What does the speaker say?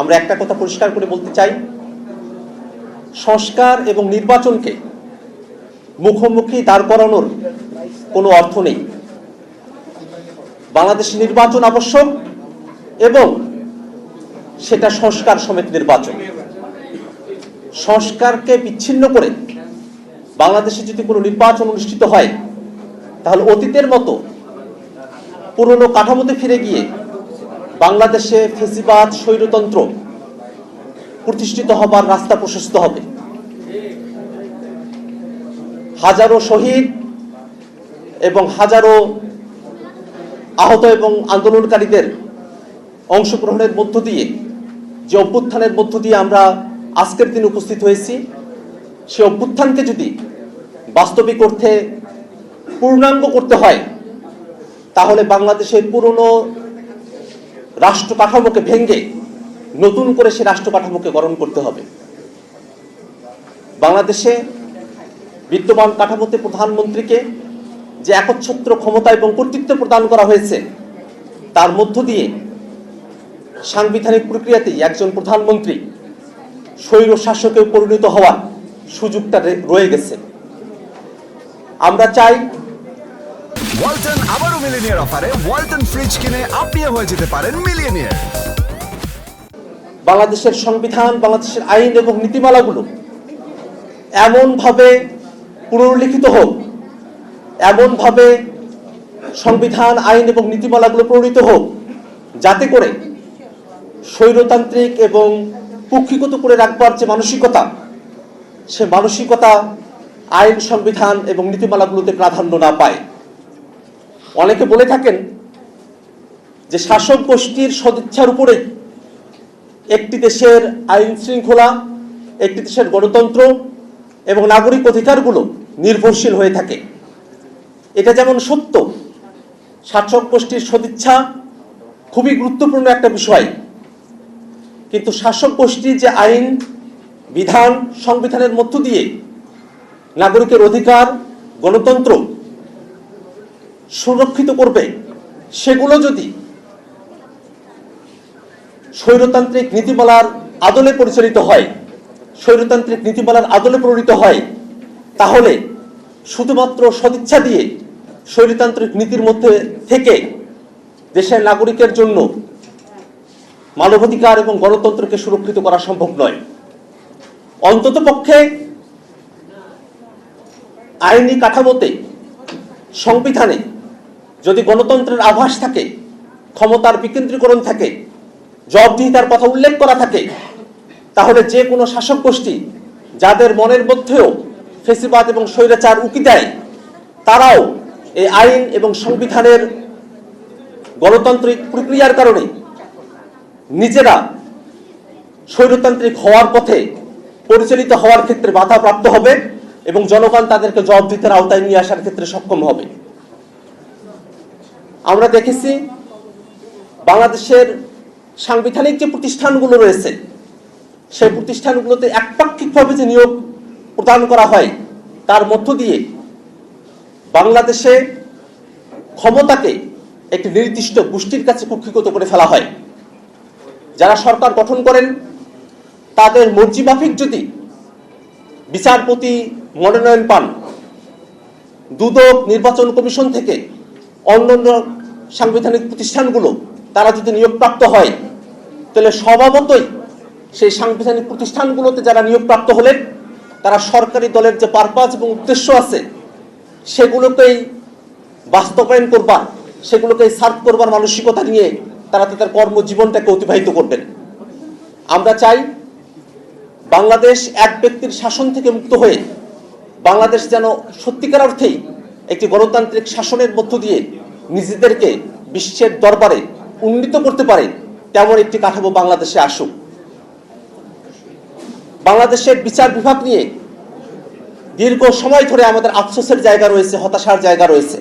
আমরা একটা কথা পরিষ্কার করে বলতে চাই। সংস্কার এবং নির্বাচনকে মুখোমুখি দাঁড় করানোর কোনো অর্থ নেই। বাংলাদেশে নির্বাচন আবশ্যক এবং সেটা সংস্কার সমেত নির্বাচন। সংস্কারকে বিচ্ছিন্ন করে বাংলাদেশে যদি কোনো নির্বাচন অনুষ্ঠিত হয়, তাহলে অতীতের মতো পুরনো কাঠামোতে ফিরে গিয়ে বাংলাদেশে ফেসিবাদ, স্বৈরতন্ত্র প্রতিষ্ঠিত হবার রাস্তা প্রশস্ত হবে। হাজারো শহীদ এবং হাজারো আহত এবং আন্দোলনকারীদের অংশগ্রহণের মধ্য দিয়ে, যে অভ্যুত্থানের মধ্য দিয়ে আমরা আজকের দিন উপস্থিত হয়েছি, সে অভ্যুত্থানকে যদি বাস্তবিক অর্থে পূর্ণাঙ্গ করতে হয়, তাহলে বাংলাদেশের পুরনো রাষ্ট্র কাঠামোকে ভেঙে নতুন করে সে রাষ্ট্র কাঠামোকে গঠন করতে হবে। বাংলাদেশে বিদ্যমান কাঠামোতে প্রধানমন্ত্রীকে যে একচ্ছত্র ক্ষমতা এবং কর্তৃত্ব প্রদান করা হয়েছে, তার মধ্য দিয়ে সাংবিধানিক প্রক্রিয়াতেই একজন প্রধানমন্ত্রী স্বৈর শাসকে পরিণত হওয়ার সুযোগটা রয়ে গেছে। আমরা চাই ওয়ালটন আবারও মিলিনিয়ার অফারে ওয়ালটন ফ্রিজ কিনে আপনিও হয়ে যেতে পারেন মিলিয়নিয়ার। বাংলাদেশের সংবিধান, বাংলাদেশের আইন এবং নীতিমালাগুলো এমনভাবে পুনর্লিখিত হোক, এমনভাবে সংবিধান, আইন এবং নীতিমালাগুলো প্রণীত হোক, যাতে করে স্বৈরতান্ত্রিক এবং কুক্ষিগত করে রাখবার যে মানসিকতা, সে মানসিকতা আইন, সংবিধান এবং নীতিমালাগুলোতে প্রাধান্য না পায়। অনেকে বলে থাকেন যে শাসক গোষ্ঠীর সদিচ্ছার উপরেই একটি দেশের আইন শৃঙ্খলা, একটি দেশের গণতন্ত্র এবং নাগরিক অধিকারগুলো নির্ভরশীল হয়ে থাকে। এটা যেমন সত্য, শাসক গোষ্ঠীর সদিচ্ছা খুবই গুরুত্বপূর্ণ একটা বিষয়। কিন্তু শাসক গোষ্ঠীর যে আইন, বিধান, সংবিধানের মধ্য দিয়ে নাগরিকের অধিকার, গণতন্ত্র সুরক্ষিত করবে। সেগুলো যদি স্বৈরতান্ত্রিক নীতিমালার আদলে পরিচালিত হয়, স্বৈরতান্ত্রিক নীতিমালার আদলে প্রণীত হয়, তাহলে শুধুমাত্র সদিচ্ছা দিয়ে স্বৈরতান্ত্রিক নীতির মধ্যে থেকে দেশের নাগরিকের জন্য মানবাধিকার এবং গণতন্ত্রকে সুরক্ষিত করা সম্ভব নয়। অন্তত পক্ষে আইনি কাঠামোতে, সংবিধানে যদি গণতন্ত্রের আভাস থাকে, ক্ষমতার বিকেন্দ্রীকরণ থাকে, জবাবদিহিতার কথা উল্লেখ করা থাকে, তাহলে যে কোনো শাসক গোষ্ঠী যাদের মনের মধ্যেও ফেসিবাদ এবং স্বৈরাচার উকি দেয়, তারাও এই আইন এবং সংবিধানের গণতান্ত্রিক প্রক্রিয়ার কারণে নিজেরা স্বৈরতান্ত্রিক হওয়ার পথে পরিচালিত হওয়ার ক্ষেত্রে বাধা প্রাপ্ত হবে এবং জনগণ তাদেরকে জবাবদিহিতার আওতায় নিয়ে আসার ক্ষেত্রে সক্ষম হবে। আমরা দেখেছি বাংলাদেশের সাংবিধানিক যে প্রতিষ্ঠানগুলো রয়েছে, সেই প্রতিষ্ঠানগুলোতে একপাক্ষিকভাবে যে নিয়োগ প্রদান করা হয়, তার মধ্য দিয়ে বাংলাদেশে ক্ষমতাকে একটি নির্দিষ্ট গোষ্ঠীর কাছে কুক্ষিগত করে ফেলা হয়। যারা সরকার গঠন করেন, তাদের মর্জি মাফিক যদি বিচারপতি মনোনয়ন পান, দুদক নির্বাচন কমিশন থেকে অন্যান্য সাংবিধানিক প্রতিষ্ঠানগুলো, তারা যদি নিয়োগপ্রাপ্ত হয়, তাহলে স্বভাবতই সেই সাংবিধানিক প্রতিষ্ঠানগুলোতে যারা নিয়োগপ্রাপ্ত হলেন, তারা সরকারি দলের যে পারপাস এবং উদ্দেশ্য আছে, সেগুলোকেই বাস্তবায়ন করবার, সেগুলোকেই সার্ভ করবার মানসিকতা নিয়ে তারা তাদের কর্মজীবনটাকে অতিবাহিত করবেন। আমরা চাই বাংলাদেশ এক ব্যক্তির শাসন থেকে মুক্ত হয়ে বাংলাদেশ যেন সত্যিকার অর্থেই একটি গণতান্ত্রিক শাসনের মধ্য দিয়ে নিজেদেরকে বিশ্বের দরবারে উন্নীত করতে পারে, তেমন একটি কাঠামো বাংলাদেশে আসুক। বাংলাদেশের বিচার বিভাগ নিয়ে দীর্ঘ সময় ধরে আমাদের আফসোসের জায়গা রয়েছে, হতাশার জায়গা রয়েছে।